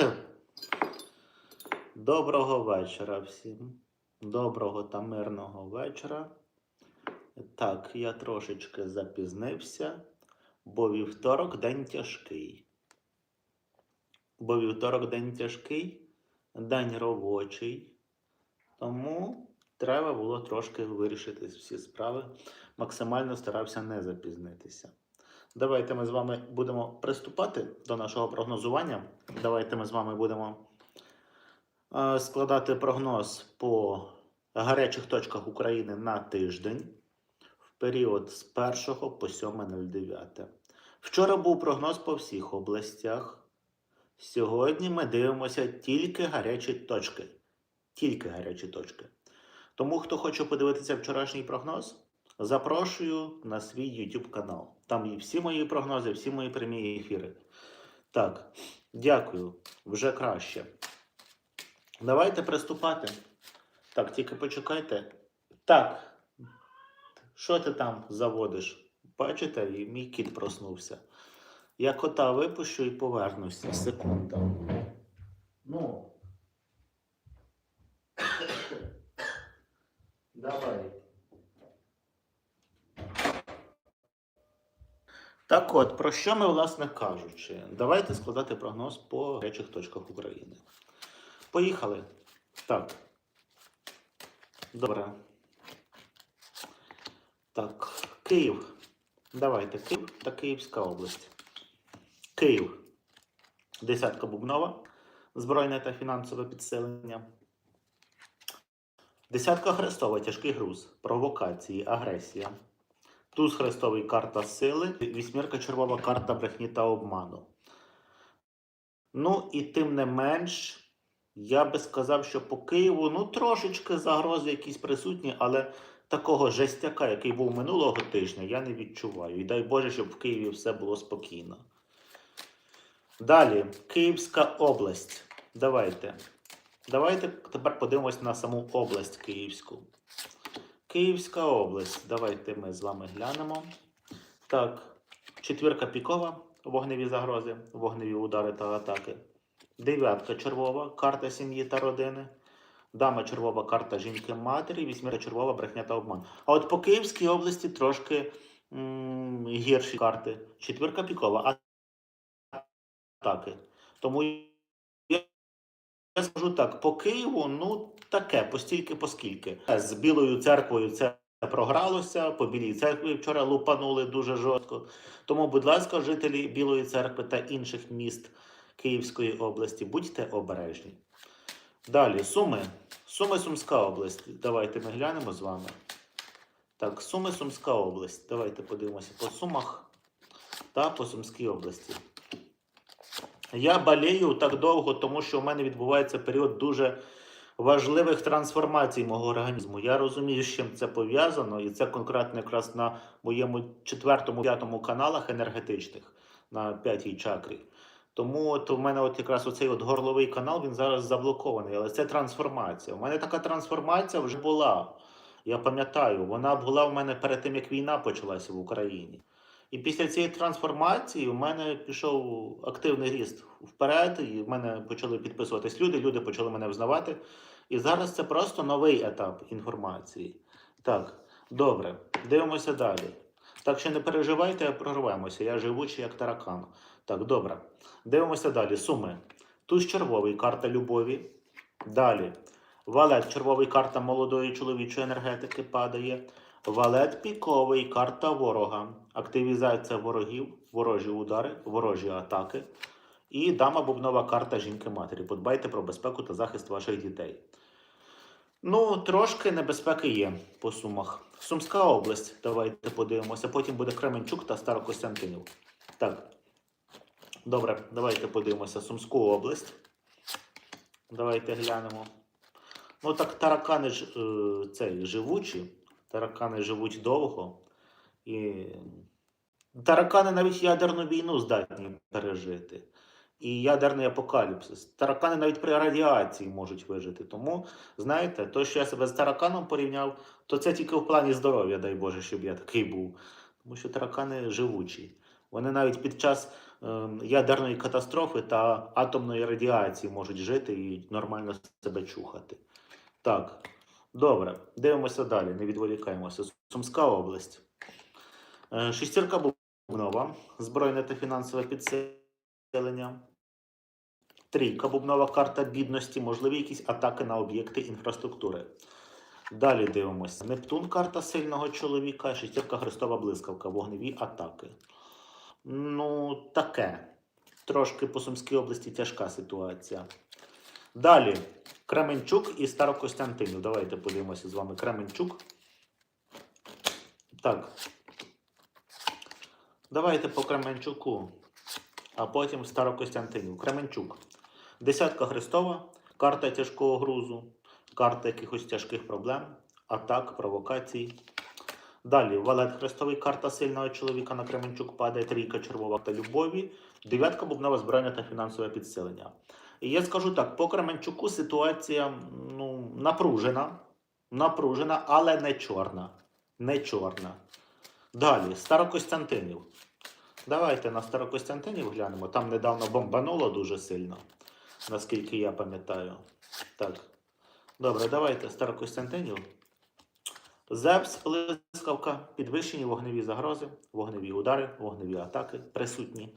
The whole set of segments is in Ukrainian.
Доброго вечора всім. Доброго та мирного вечора. Так, я трошечки запізнився, бо вівторок день тяжкий. Бо вівторок день тяжкий, день робочий. Тому треба було трошки вирішити всі справи. Максимально старався не запізнитися. Давайте ми з вами будемо приступати до нашого прогнозування. Давайте ми з вами будемо е, складати прогноз по гарячих точках України на тиждень в період з 1 по 7.09. Вчора був прогноз по всіх областях. Сьогодні ми дивимося тільки гарячі точки. Тільки гарячі точки. Тому, хто хоче подивитися вчорашній прогноз, запрошую на свій YouTube канал. Там є всі мої прогнози, всі мої прямі ефіри. Так, дякую. Вже краще. Давайте приступати. Так, тільки почекайте. Так. Що ти там заводиш? Бачите, мій кіт проснувся. Я кота випущу і повернуся. Секунда. Ну. Давай. Так от, про що ми, власне кажучи? Давайте складати прогноз по гарячих точках України. Поїхали. Так. Добре. Так, Київ. Давайте Київ та Київська область. Київ. Десятка бубнова. Збройне та фінансове підсилення. Десятка хрестова, тяжкий груз, провокації, агресія. Туз хрестовий карта сили, вісьмірка червова карта брехні та обману. Ну і тим не менш, я би сказав, що по Києву ну трошечки загрози якісь присутні, але такого жестяка, який був минулого тижня, я не відчуваю. І дай Боже, щоб в Києві все було спокійно. Далі, Київська область. Давайте. Давайте тепер подивимось на саму область Київську. Київська область. Давайте ми з вами глянемо. Так, четвірка пікова, вогневі загрози, вогневі удари та атаки. Дев'ятка червова, карта сім'ї та родини. Дама червова карта жінки матері, вісьмірка червова брехня та обман. А от по Київській області трошки гірші карти. Четвірка пікова, атаки. Тому я скажу так, по Києву, ну таке, постільки поскільки. З Білою церквою це програлося, по Білій церкві вчора лупанули дуже жорстко. Тому, будь ласка, жителі Білої церкви та інших міст Київської області, будьте обережні. Далі, Суми. Суми Сумська область. Давайте ми глянемо з вами. Так, Суми Сумська область. Давайте подивимося по Сумах та по Сумській області. Я болею так довго, тому що у мене відбувається період дуже важливих трансформацій мого організму. Я розумію, з чим це пов'язано, і це конкретно якраз на моєму четвертому, п'ятому каналах енергетичних на п'ятій чакрі. Тому от у мене от якраз оцей от горловий канал він зараз заблокований. Але це трансформація. У мене така трансформація вже була. Я пам'ятаю, вона була в мене перед тим, як війна почалася в Україні. І після цієї трансформації у мене пішов активний ріст вперед, і в мене почали підписуватись люди, люди почали мене взнавати. І зараз це просто новий етап інформації. Так, добре, дивимося далі. Так що не переживайте, прорвемося. Я живучий як таракан. Так, добре. Дивимося далі. Суми. Туз червовий карта любові. Далі. Валет червовий карта молодої чоловічої енергетики падає. Валет піковий карта ворога. Активізація ворогів, ворожі удари, ворожі атаки. І дама бубнова карта жінки-матері. Подбайте про безпеку та захист ваших дітей. Ну, трошки небезпеки є по сумах. Сумська область, давайте подивимося. Потім буде Кременчук та Старокостянтинів. Так. Добре, давайте подивимося Сумську область. Давайте глянемо. Ну так таракани ж е, цей, живучі. Таракани живуть довго. І таракани навіть ядерну війну здатні пережити. І ядерний апокаліпсис. Таракани навіть при радіації можуть вижити. Тому, знаєте, то, що я себе з тараканом порівняв, то це тільки в плані здоров'я, дай Боже, щоб я такий був. Тому що таракани живучі. Вони навіть під час е, ядерної катастрофи та атомної радіації можуть жити і нормально себе чухати. Так, добре, дивимося далі, не відволікаємося. Сумська область. Е, Шестірка Бубнова, збройне та фінансове підсилення. Трійка Бубнова карта бідності, можливі якісь атаки на об'єкти інфраструктури. Далі дивимося. Нептун карта сильного чоловіка, шестірка Христова блискавка, вогневі атаки. Ну, таке. Трошки по Сумській області тяжка ситуація. Далі. Кременчук і Старокостянтинів. Давайте подивимося з вами Кременчук. Так. Давайте по Кременчуку, а потім Старокостянтинів. Кременчук. Десятка Христова, карта тяжкого грузу, карта якихось тяжких проблем, атак, провокацій. Далі Валет Христовий, карта сильного чоловіка на Кременчук падає, трійка червова та любові, дев'ятка бубнова збройня та фінансове підсилення. І я скажу так: по Кременчуку ситуація ну, напружена, напружена, але не чорна. Не чорна. Далі, Старокостянтинів. Давайте на Старокостянтинів глянемо. Там недавно бомбануло дуже сильно, наскільки я пам'ятаю. Так. Добре, давайте Старокостянтинів. Зевс, блискавка, підвищені вогневі загрози, вогневі удари, вогневі атаки присутні.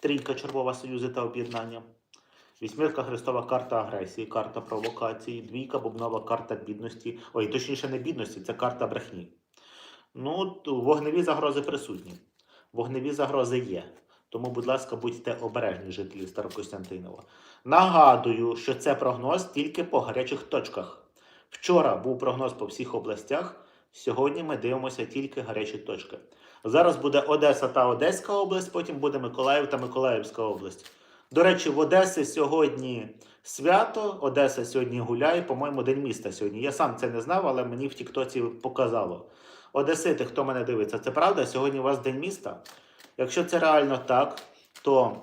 Трійка червова союзи та об'єднання. Вісьмірка Христова карта агресії, карта провокації, двійка бубнова карта бідності. Ой, точніше, не бідності, це карта брехні. Ну, вогневі загрози присутні. Вогневі загрози є. Тому, будь ласка, будьте обережні, жителі Старокостянтинова. Нагадую, що це прогноз тільки по гарячих точках. Вчора був прогноз по всіх областях. Сьогодні ми дивимося тільки гарячі точки. Зараз буде Одеса та Одеська область, потім буде Миколаїв та Миколаївська область. До речі, в Одесі сьогодні свято, Одеса сьогодні гуляє, по-моєму, День міста сьогодні. Я сам це не знав, але мені в Тіктоці показало. Одесити, хто мене дивиться, це правда? Сьогодні у вас День міста? Якщо це реально так, то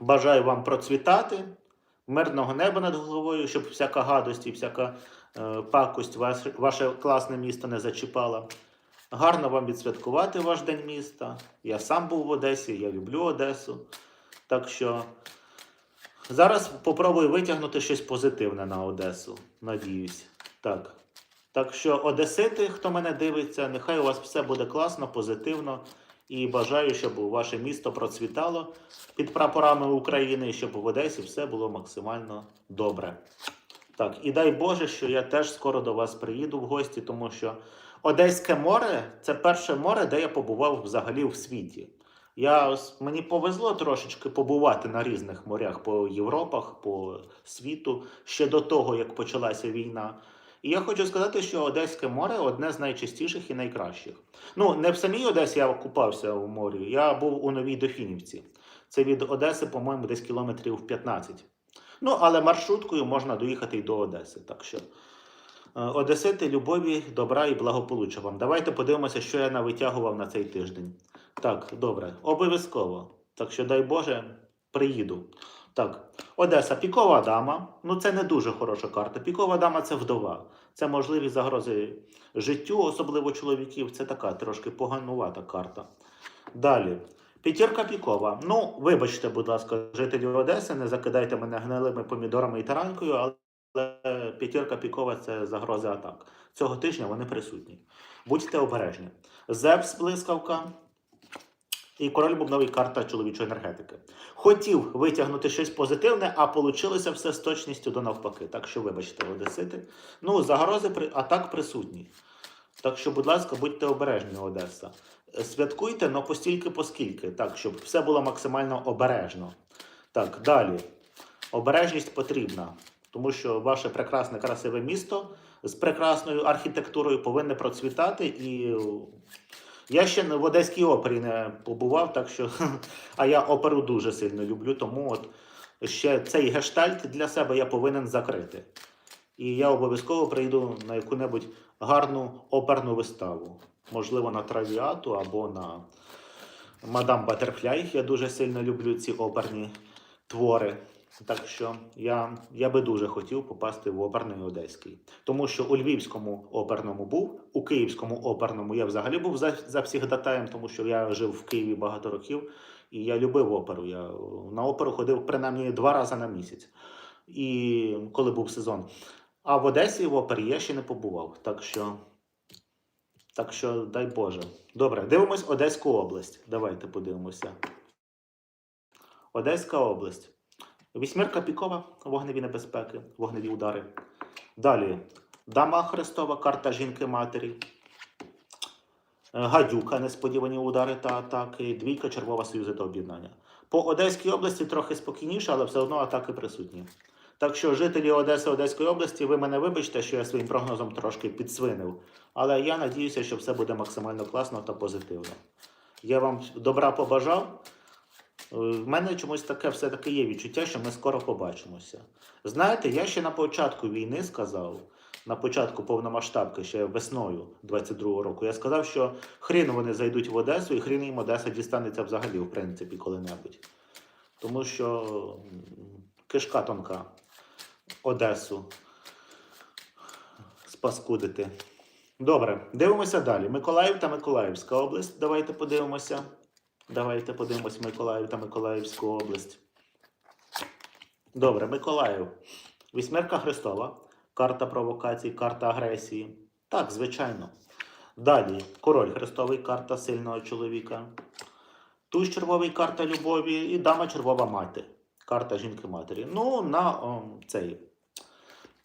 бажаю вам процвітати, мирного неба над головою, щоб всяка гадость і всяка е, пакость ваше, ваше класне місто не зачіпала. Гарно вам відсвяткувати ваш день міста. Я сам був в Одесі, я люблю Одесу. Так що зараз попробую витягнути щось позитивне на Одесу. Надіюсь. Так. Так що, Одесити, хто мене дивиться, нехай у вас все буде класно, позитивно. І бажаю, щоб ваше місто процвітало під прапорами України, щоб в Одесі все було максимально добре. Так, і дай Боже, що я теж скоро до вас приїду в гості, тому що Одеське море це перше море, де я побував взагалі в світі. Я, ос- мені повезло трошечки побувати на різних морях по Європах, по світу ще до того, як почалася війна. І я хочу сказати, що Одеське море одне з найчистіших і найкращих. Ну, не в самій Одесі я купався у морі, я був у Новій Дофінівці. Це від Одеси, по-моєму, десь кілометрів 15. Ну, але маршруткою можна доїхати й до Одеси. Так що, е, Одесити, любові, добра і благополуччя вам. Давайте подивимося, що я навитягував на цей тиждень. Так, добре, обов'язково. Так що, дай Боже, приїду. Так, Одеса, пікова дама. Ну, це не дуже хороша карта. Пікова дама це вдова. Це можливі загрози життю, особливо чоловіків. Це така трошки поганувата карта. Далі. П'ятірка пікова. Ну, вибачте, будь ласка, жителі Одеси, не закидайте мене гнилими помідорами і таранкою, але п'ятірка пікова це загрози атак. Цього тижня вони присутні. Будьте обережні. Зевс блискавка. І король бубновий карта чоловічої енергетики. Хотів витягнути щось позитивне, а получилося все з точністю до навпаки. Так що, вибачте, Одесити. Ну, загрози при атак присутні. Так що, будь ласка, будьте обережні, Одеса. Святкуйте, але постільки поскільки, так, щоб все було максимально обережно. Так, далі. Обережність потрібна, тому що ваше прекрасне, красиве місто з прекрасною архітектурою повинне процвітати. І я ще в Одеській опері не побував, так що, а я оперу дуже сильно люблю, тому от ще цей гештальт для себе я повинен закрити. І я обов'язково прийду на яку-небудь гарну оперну виставу. Можливо, на Травіату або на Мадам Батерфляй. Я дуже сильно люблю ці оперні твори. Так що я, я би дуже хотів попасти в оперний одеський. Тому що у Львівському оперному був, у Київському оперному я взагалі був за, за всіх тому що я жив в Києві багато років і я любив оперу. Я на оперу ходив принаймні два рази на місяць. І коли був сезон. А в Одесі в опері я ще не побував. Так що, так що дай Боже. Добре, дивимось Одеську область. Давайте подивимося. Одеська область. Вісьмірка пікова, вогневі небезпеки, вогневі удари. Далі. Дама Христова, карта жінки-матері. Е, Гадюка, несподівані удари та атаки. Двійка червова союзи та об'єднання. По Одеській області трохи спокійніше, але все одно атаки присутні. Так що, жителі Одеси Одеської області, ви мене вибачте, що я своїм прогнозом трошки підсвинив. Але я надіюся, що все буде максимально класно та позитивно. Я вам добра побажав. Е, В мене чомусь таке все-таки є відчуття, що ми скоро побачимося. Знаєте, я ще на початку війни сказав, на початку повномасштабки, ще весною 22-го року, я сказав, що хрін вони зайдуть в Одесу, і хрін їм Одеса дістанеться взагалі, в принципі, коли-небудь. Тому що кишка тонка Одесу спаскудити. Добре, дивимося далі. Миколаїв та Миколаївська область. Давайте подивимося. Давайте подивимось Миколаїв та Миколаївську область. Добре, Миколаїв. Вісьмерка Христова. Карта провокацій, карта агресії. Так, звичайно. Далі король Христовий, карта сильного чоловіка. Туз червовий карта любові і дама червова мати. Карта жінки-матері. Ну, на о, цей.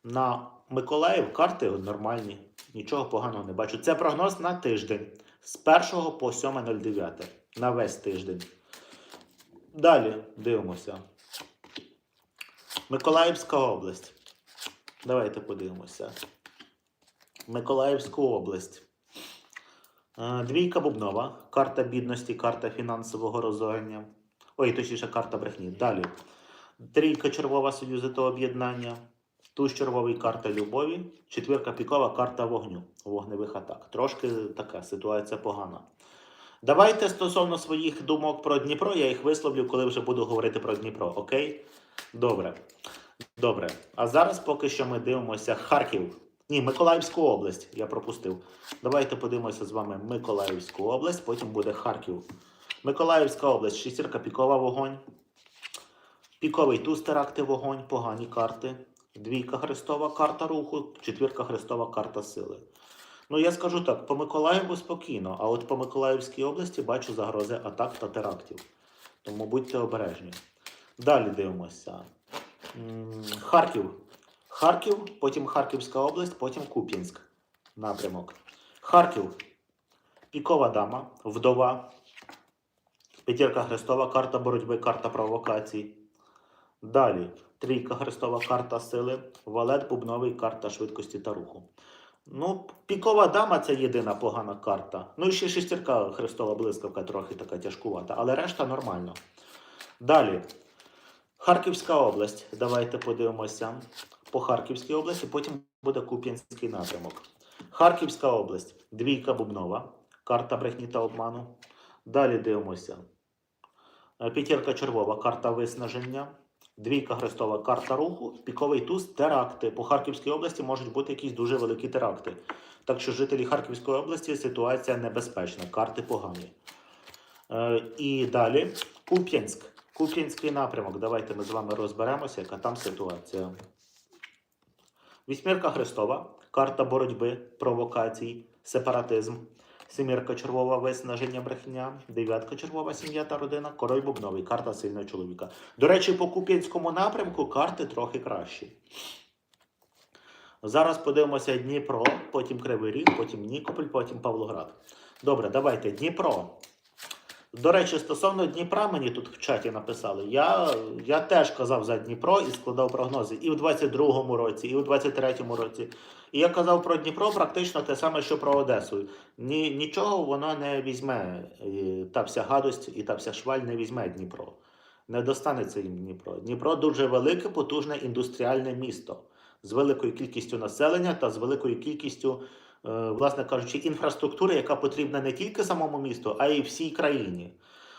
На Миколаїв карти нормальні. Нічого поганого не бачу. Це прогноз на тиждень з 1 по 7.09. На весь тиждень. Далі дивимося. Миколаївська область. Давайте подивимося. Миколаївську область. Е, Двійка Бубнова. Карта бідності, карта фінансового розорення. Ой, точніше, карта брехні. Далі. Трійка червова союзи та об'єднання. Туз червовий карта любові. Четвірка пікова карта вогню. Вогневих атак. Трошки така ситуація погана. Давайте стосовно своїх думок про Дніпро, я їх висловлю, коли вже буду говорити про Дніпро. Окей? Добре. Добре. А зараз поки що ми дивимося Харків. Ні, Миколаївську область. Я пропустив. Давайте подивимося з вами Миколаївську область, потім буде Харків. Миколаївська область, шістірка пікова вогонь. Піковий туз теракти вогонь, погані карти. Двійка Христова карта руху, четвірка Христова карта сили. Ну, я скажу так, по Миколаєву спокійно, а от по Миколаївській області бачу загрози атак та терактів. Тому будьте обережні. Далі дивимося. Харків. Харків, потім Харківська область, потім Куп'янськ. Напрямок. Харків. Пікова дама, вдова. П'ятірка Христова, карта боротьби, карта провокацій. Далі. Трійка Христова, карта сили. Валет бубновий, карта швидкості та руху. Ну, пікова дама це єдина погана карта. Ну і ще шестірка Христова блискавка трохи така тяжкувата, але решта нормально. Далі. Харківська область. Давайте подивимося по Харківській області, потім буде Куп'янський напрямок. Харківська область. Двійка Бубнова. Карта брехні та обману. Далі дивимося. П'ятірка червова, карта виснаження. Двійка Христова, карта руху, піковий туз, теракти. По Харківській області можуть бути якісь дуже великі теракти. Так що жителі Харківської області ситуація небезпечна, карти погані. Е, і далі Куп'янськ. Куп'янський напрямок. Давайте ми з вами розберемося, яка там ситуація. Вісьмірка Христова, карта боротьби, провокацій, сепаратизм. Семірка червова виснаження брехня, дев'ятка червова сім'я та родина, король бубновий, карта сильного чоловіка. До речі, по Куп'янському напрямку карти трохи кращі. Зараз подивимося Дніпро, потім Кривий Ріг, потім Нікополь, потім Павлоград. Добре, давайте Дніпро. До речі, стосовно Дніпра, мені тут в чаті написали. Я, я теж казав за Дніпро і складав прогнози і в 22-му році, і в 23-му році. І я казав про Дніпро практично те саме, що про Одесу. Ні, нічого воно не візьме. Та вся гадость і та вся шваль не візьме Дніпро. Не достанеться їм Дніпро. Дніпро дуже велике, потужне індустріальне місто з великою кількістю населення та з великою кількістю, е, власне кажучи, інфраструктури, яка потрібна не тільки самому місту, а й всій країні.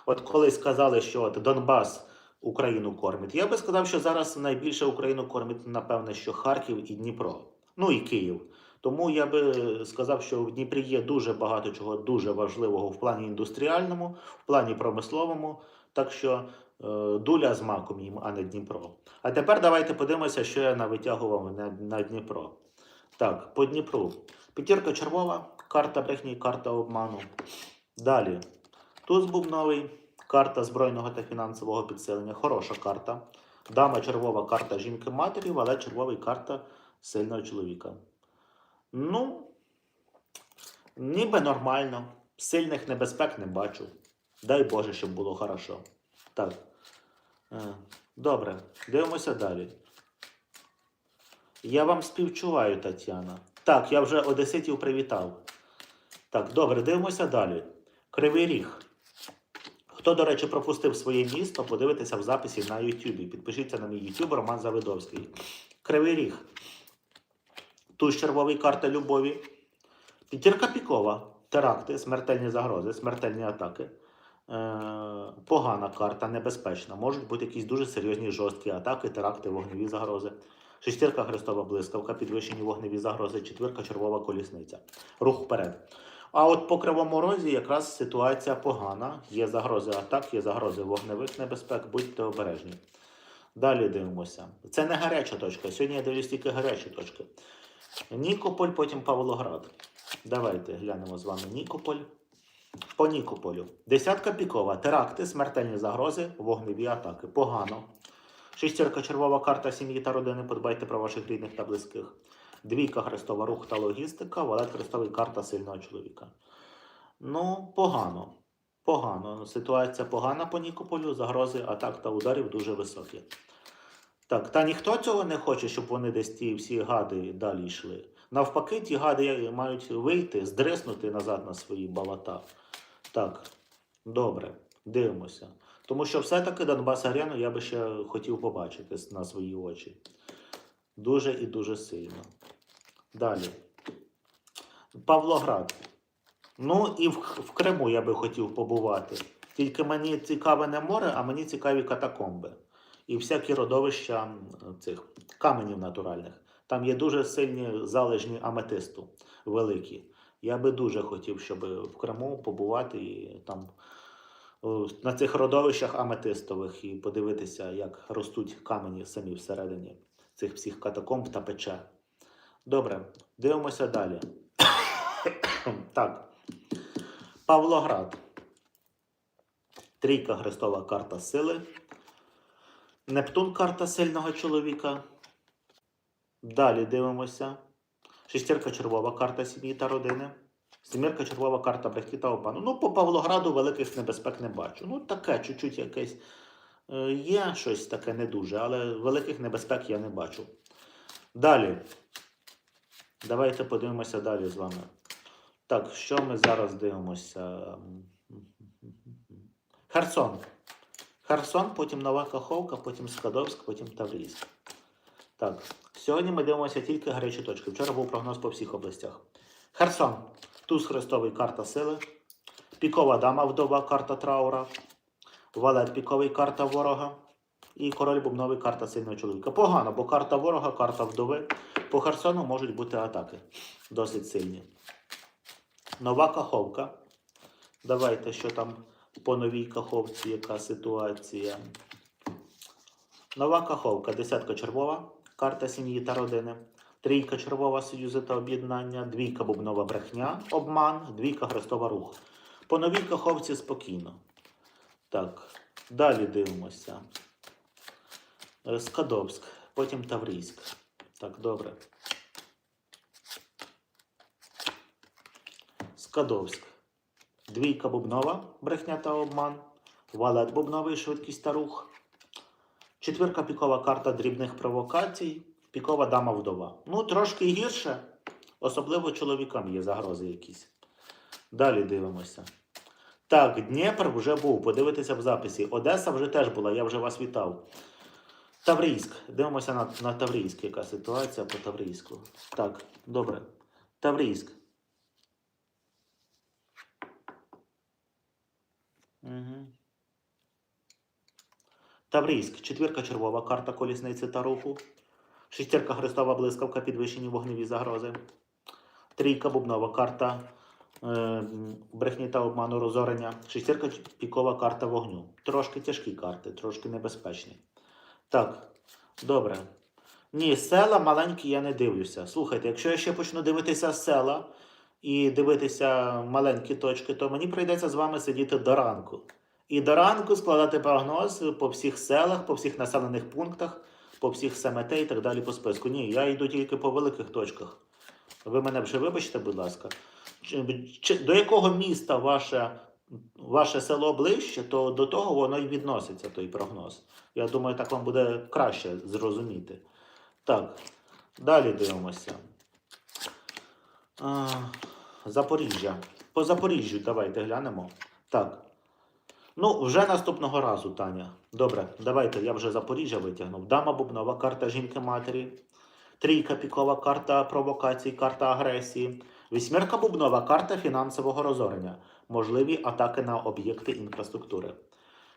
От колись сказали, що от Донбас Україну кормить. Я би сказав, що зараз найбільше Україну кормить, напевне, що Харків і Дніпро. Ну і Київ. Тому я би сказав, що в Дніпрі є дуже багато чого дуже важливого в плані індустріальному, в плані промисловому. Так що е, дуля з маком їм, а не Дніпро. А тепер давайте подивимося, що я навитягував на, на Дніпро. Так, по Дніпру. П'ятірка червова, карта брехні, карта обману. Далі. Туз бубновий, карта збройного та фінансового підсилення. Хороша карта. Дама червова карта жінки-матері, але червовий карта сильного чоловіка. Ну, ніби нормально. Сильних небезпек не бачу. Дай Боже, щоб було хорошо. Так. Е, Добре, дивимося далі. Я вам співчуваю, Тетяна. Так, я вже одеситів привітав. Так, добре, дивимося далі. Кривий ріг. Хто, до речі, пропустив своє місто, подивитися в записі на Ютубі. Підпишіться на мій Ютуб Роман Завидовський. Кривий ріг. Туз червовий карта любові. П'ятірка пікова. Теракти, смертельні загрози, смертельні атаки. Е, погана карта, небезпечна. Можуть бути якісь дуже серйозні жорсткі атаки, теракти, вогневі загрози. Шестірка хрестова блискавка, підвищені вогневі загрози, четвірка червова колісниця. Рух вперед. А от по кривому розі якраз ситуація погана. Є загрози атак, є загрози вогневих небезпек, будьте обережні. Далі дивимося. Це не гаряча точка. Сьогодні я дивлюсь тільки гарячі точки. Нікополь, потім Павлоград. Давайте глянемо з вами Нікополь. По Нікополю. Десятка пікова. Теракти, смертельні загрози, вогневі атаки. Погано. Шестірка червова карта сім'ї та родини. Подбайте про ваших рідних та близьких. Двійка хрестова рух та логістика. Валет хрестовий карта сильного чоловіка. Ну, погано. Погано. Ситуація погана по Нікополю. Загрози атак та ударів дуже високі. Так, та ніхто цього не хоче, щоб вони десь ті всі гади далі йшли. Навпаки, ті гади мають вийти, здриснути назад на свої балата. Так, добре, дивимося. Тому що все-таки Донбас Арену я би ще хотів побачити на свої очі. Дуже і дуже сильно. Далі. Павлоград. Ну і в, в Криму я би хотів побувати. Тільки мені цікаве не море, а мені цікаві катакомби. І всякі родовища цих каменів натуральних. Там є дуже сильні залежні аметисту, великі. Я би дуже хотів, щоб в Криму побувати і там на цих родовищах аметистових і подивитися, як ростуть камені самі всередині цих всіх катакомб та печер. Добре, дивимося далі. так. Павлоград. Трійка Христова карта сили. Нептун карта сильного чоловіка. Далі дивимося. Шестірка червова карта сім'ї та родини. Сімірка червова карта брехті та обману. Ну, по Павлограду великих небезпек не бачу. Ну, таке, чуть-чуть якесь. е, Є щось таке не дуже, але великих небезпек я не бачу. Далі. Давайте подивимося далі з вами. Так, що ми зараз дивимося? Херсон. Херсон, потім Нова Каховка, потім Скадовськ, потім Таврійськ. Так, сьогодні ми дивимося тільки гарячі точки. Вчора був прогноз по всіх областях. Херсон. Туз Хрестовий карта сили. Пікова дама вдова карта траура. Валет піковий карта ворога. І король бубновий карта сильного чоловіка. Погано, бо карта ворога, карта вдови. По Херсону можуть бути атаки. Досить сильні. Нова Каховка. Давайте, що там по новій Каховці, яка ситуація. Нова Каховка, десятка червова, карта сім'ї та родини. Трійка червова союзи та об'єднання, двійка бубнова брехня, обман, двійка хрестова рух. По новій Каховці спокійно. Так, далі дивимося. Е, Скадовськ, потім Таврійськ. Так, добре. Скадовськ. Двійка бубнова, брехня та обман. Валет бубновий, швидкість та рух. Четвірка пікова карта дрібних провокацій. Пікова дама вдова. Ну, трошки гірше. Особливо чоловікам є загрози якісь. Далі дивимося. Так, Дніпр вже був. Подивитися в записі. Одеса вже теж була, я вже вас вітав. Таврійськ. Дивимося на, на Таврійськ, яка ситуація по Таврійську. Так, добре. Таврійськ. Угу. Таврійськ, четвірка червова, карта колісниці та руху. Шістірка хрестова блискавка, підвищені вогневі загрози. Трійка бубнова карта е, брехні та обману розорення. Шістірка пікова карта вогню. Трошки тяжкі карти, трошки небезпечні. Так, добре. Ні, села маленькі я не дивлюся. Слухайте, якщо я ще почну дивитися села і дивитися маленькі точки, то мені прийдеться з вами сидіти до ранку. І до ранку складати прогноз по всіх селах, по всіх населених пунктах, по всіх СМТ і так далі по списку. Ні, я йду тільки по великих точках. Ви мене вже вибачте, будь ласка. До якого міста ваше, ваше село ближче, то до того воно і відноситься, той прогноз. Я думаю, так вам буде краще зрозуміти. Так, далі дивимося. Запоріжжя. По Запоріжжю давайте глянемо. Так. Ну, вже наступного разу, Таня. Добре, давайте, я вже Запоріжжя витягнув. Дама бубнова, карта жінки-матері. Трійка пікова, карта провокацій, карта агресії. Вісьмірка бубнова, карта фінансового розорення. Можливі атаки на об'єкти інфраструктури.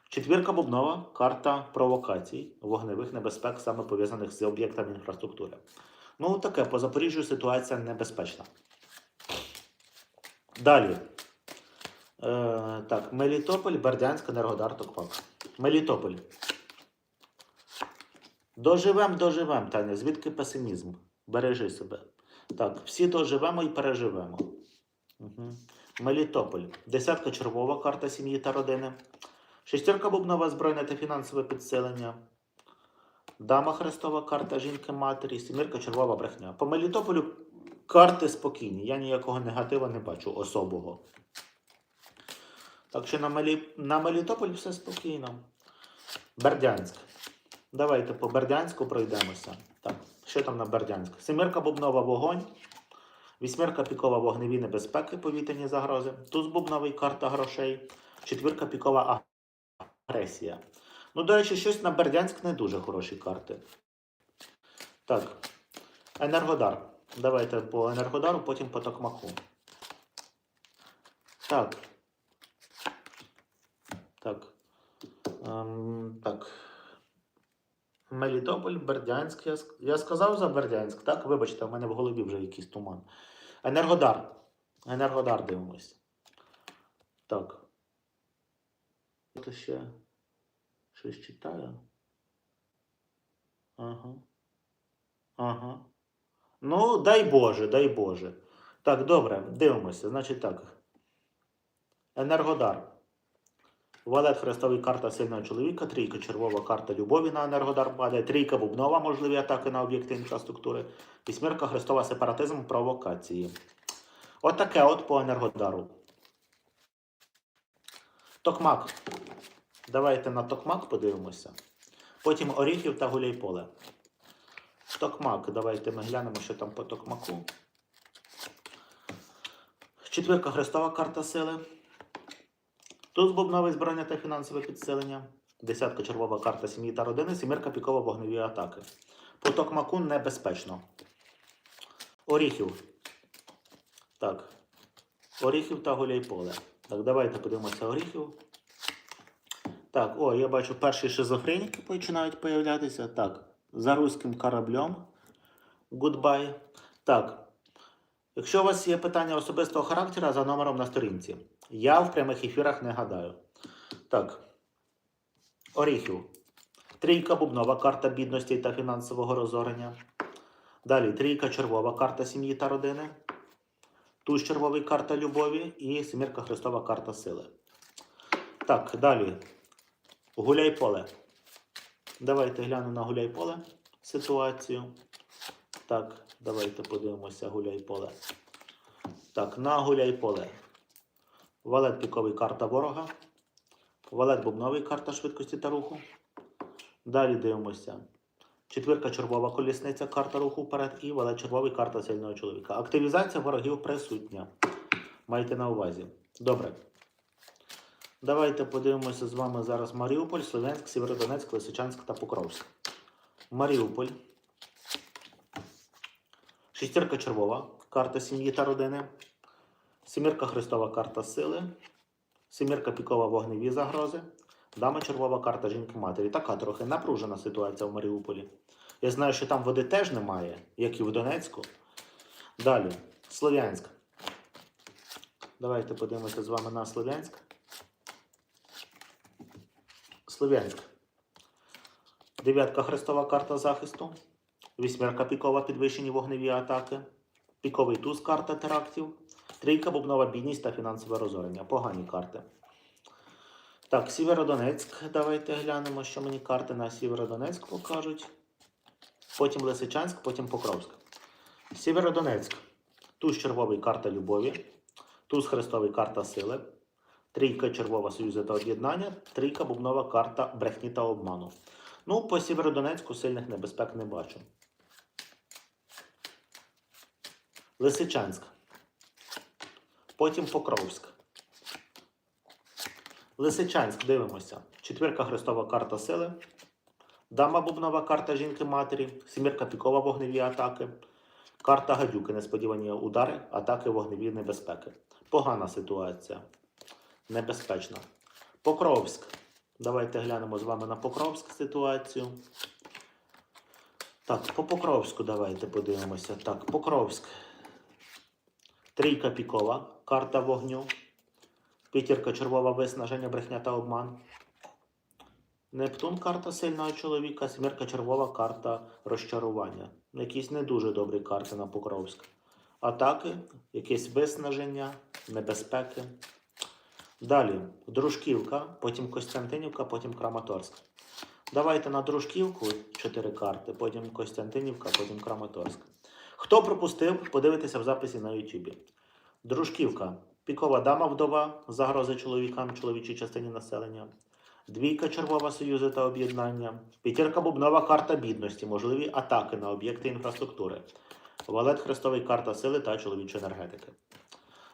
Четвірка бубнова, карта провокацій, вогневих небезпек, саме пов'язаних з об'єктами інфраструктури. Ну, таке, по Запоріжжю ситуація небезпечна. Далі. Е, так, Мелітополь, Бердянськ, Енергодар, Токмак. Мелітополь. Доживем, доживем, Таня. Звідки песимізм? Бережи себе. Так, всі доживемо і переживемо. Угу. Мелітополь. Десятка червова карта сім'ї та родини. Шестерка бубнова збройне та фінансове підсилення. Дама хрестова карта жінки матері, сімірка червова брехня. По Мелітополю карти спокійні. Я ніякого негатива не бачу особого. Так що на, Мелі... на Мелітополі все спокійно. Бердянськ. Давайте по Бердянську пройдемося. Так, що там на Бердянськ? Семірка бубнова вогонь. Вісьмірка пікова вогневі небезпеки, повітряні загрози. Туз бубновий карта грошей. Четвірка пікова агресія. Ну, до речі, щось на Бердянськ не дуже хороші карти. Так. Енергодар. Давайте по Енергодару, потім по Токмаку. Так. Так. Ем, так. Мелітополь, Бердянськ. Я, я сказав за Бердянськ, так? Вибачте, в мене в голові вже якийсь туман. Енергодар. Енергодар дивимось. Так. Хто ще щось читаю? Ага. Ага. Ну, дай Боже, дай Боже. Так, добре, дивимося. Значить так. Енергодар. Валет хрестовий карта сильного чоловіка, трійка червова карта любові на енергодар падає, трійка бубнова, можливі атаки на об'єкти інфраструктури, вісьмірка хрестова сепаратизм, провокації. От таке от по енергодару. Токмак. Давайте на Токмак подивимося. Потім Оріхів та Гуляйполе. Токмак. Давайте ми глянемо, що там по Токмаку. Четвірка хрестова карта сили. Туз бубновий збройне та фінансове підсилення. Десятка червова карта сім'ї та родини, сімірка пікова вогневі атаки. По токмаку небезпечно. Оріхів. Так. Оріхів та гуляйполе. Так, давайте подивимося оріхів. Так, о, я бачу перші шизофреніки починають появлятися. Так, за руським кораблем. Goodbye. Так. Якщо у вас є питання особистого характеру за номером на сторінці. Я в прямих ефірах не гадаю. Так. Оріхів. Трійка бубнова карта бідності та фінансового розорення. Далі трійка червова карта сім'ї та родини. Туз червовий карта любові і семірка хрестова карта сили. Так, далі. Гуляй поле. Давайте гляну на гуляй поле ситуацію. Так, давайте подивимося гуляй поле. Так, на гуляй поле. Валет піковий карта ворога. Валет бубновий карта швидкості та руху. Далі дивимося. Четвірка червова колісниця, карта руху вперед і валет червовий карта сильного чоловіка. Активізація ворогів присутня. Майте на увазі. Добре. Давайте подивимося з вами зараз Маріуполь, Слов'янськ, Сєвєродонецьк, Лисичанськ та Покровськ. Маріуполь. Шістірка червова. Карта сім'ї та родини. Сімірка Христова карта сили. Сімірка пікова вогневі загрози. Дама червова карта жінки матері. Така трохи напружена ситуація в Маріуполі. Я знаю, що там води теж немає, як і в Донецьку. Далі, Слов'янськ. Давайте подивимося з вами на Слов'янськ. Слов'янськ. Дев'ятка хрестова карта захисту. Вісьмерка пікова підвищені вогневі атаки. Піковий туз карта терактів. Трійка бубнова бідність та фінансове розорення. Погані карти. Так, Сєвєродонецьк. Давайте глянемо, що мені карти на Сєвєродонецьк покажуть. Потім Лисичанськ, потім Покровськ. Сєвєродонецьк. Туз червовий карта любові. Туз хрестовий карта сили. Трійка червова союзу та об'єднання. Трійка бубнова карта брехні та обману. Ну, по Сєвєродонецьку сильних небезпек не бачу. Лисичанськ. Потім Покровськ. Лисичанськ, дивимося. Четвірка хрестова карта сили. Дама бубнова карта жінки-матері. Сімірка пікова вогневі атаки. Карта гадюки, несподівані удари, атаки вогневі небезпеки. Погана ситуація. Небезпечна. Покровськ. Давайте глянемо з вами на Покровськ ситуацію. Так, по Покровську давайте подивимося. Так, Покровськ. Трійка пікова, карта вогню. П'ятірка червова виснаження, брехня та обман. Нептун карта сильного чоловіка, смірка червова карта розчарування. Якісь не дуже добрі карти на Покровськ. Атаки, якесь виснаження, небезпеки. Далі Дружківка, потім Костянтинівка, потім Краматорськ. Давайте на Дружківку 4 карти, потім Костянтинівка, потім Краматорськ. Хто пропустив, подивитися в записі на Ютубі. Дружківка. Пікова дама вдова, загрози чоловікам, чоловічій частині населення. Двійка червова союзи та об'єднання. П'ятірка бубнова карта бідності, можливі атаки на об'єкти інфраструктури. Валет хрестовий карта сили та чоловічої енергетики.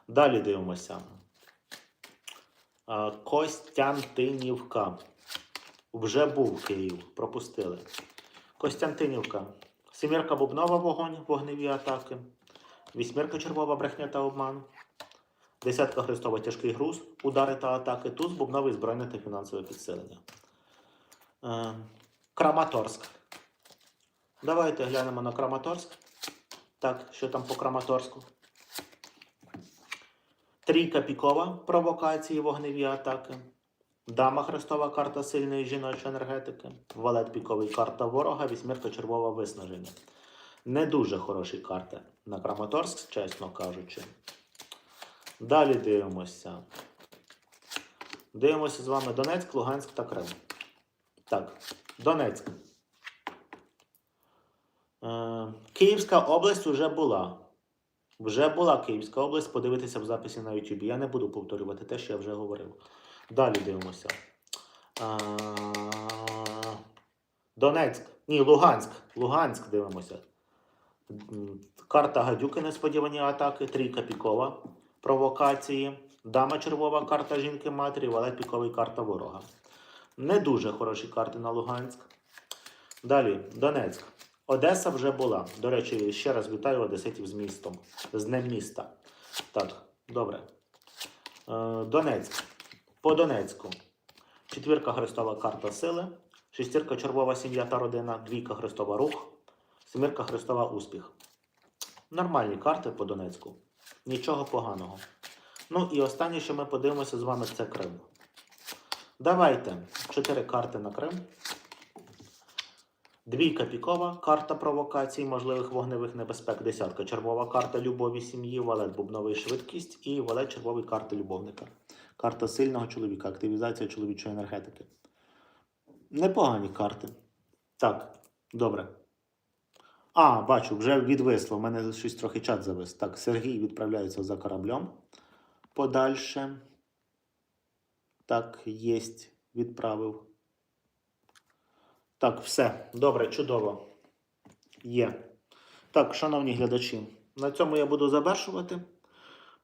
Далі дивимося. Костянтинівка. Вже був Київ. Пропустили. Костянтинівка. Сімірка бубнова вогонь, вогневі атаки. Вісьмірка червова брехня та обман. Десятка хрестова тяжкий груз, удари та атаки. Туз бубновий збройне та фінансове підсилення. Е, Краматорськ. Давайте глянемо на Краматорськ. Так, що там по Краматорську? Трійка пікова провокації, вогневі атаки. Дама хрестова карта сильної жіночої енергетики. Валет піковий карта ворога, вісьмірка червова виснаження. Не дуже хороші карти на Краматорськ, чесно кажучи. Далі дивимося. Дивимося з вами Донецьк, Луганськ та Крим. Так, Донецьк. Е, Київська область вже була. Вже була Київська область. Подивитися в записі на YouTube. Я не буду повторювати те, що я вже говорив. Далі дивимося. Е, Донецьк. Ні, Луганськ. Луганськ дивимося. Карта гадюки несподівані атаки, трійка пікова, провокації, дама червова карта жінки матері, валет піковий карта ворога. Не дуже хороші карти на Луганськ. Далі, Донецьк. Одеса вже була. До речі, ще раз вітаю одеситів з містом, з днем міста. Так, добре. Е, Донецьк. По Донецьку. Четвірка хрестова карта сили, шестірка червова сім'я та родина, двійка хрестова рух, семірка хрестова успіх. Нормальні карти по Донецьку. Нічого поганого. Ну і останнє, що ми подивимося з вами, це Крим. Давайте чотири карти на Крим. Двійка пікова, карта провокацій, можливих вогневих небезпек. Десятка червова карта любові сім'ї, валет бубновий швидкість і валет червовий карта любовника. Карта сильного чоловіка, активізація чоловічої енергетики. Непогані карти. Так, добре. А, бачу, вже відвисло. У мене щось трохи чат завис. Так, Сергій відправляється за кораблем. Подальше. Так, єсть. Відправив. Так, все. Добре, чудово. Є. Так, шановні глядачі, на цьому я буду завершувати.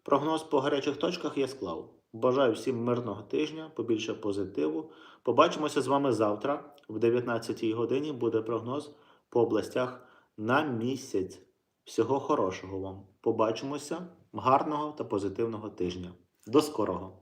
Прогноз по гарячих точках я склав. Бажаю всім мирного тижня, побільше позитиву. Побачимося з вами завтра, в 19-й годині буде прогноз по областях на місяць. Всього хорошого вам. Побачимося. Гарного та позитивного тижня. До скорого!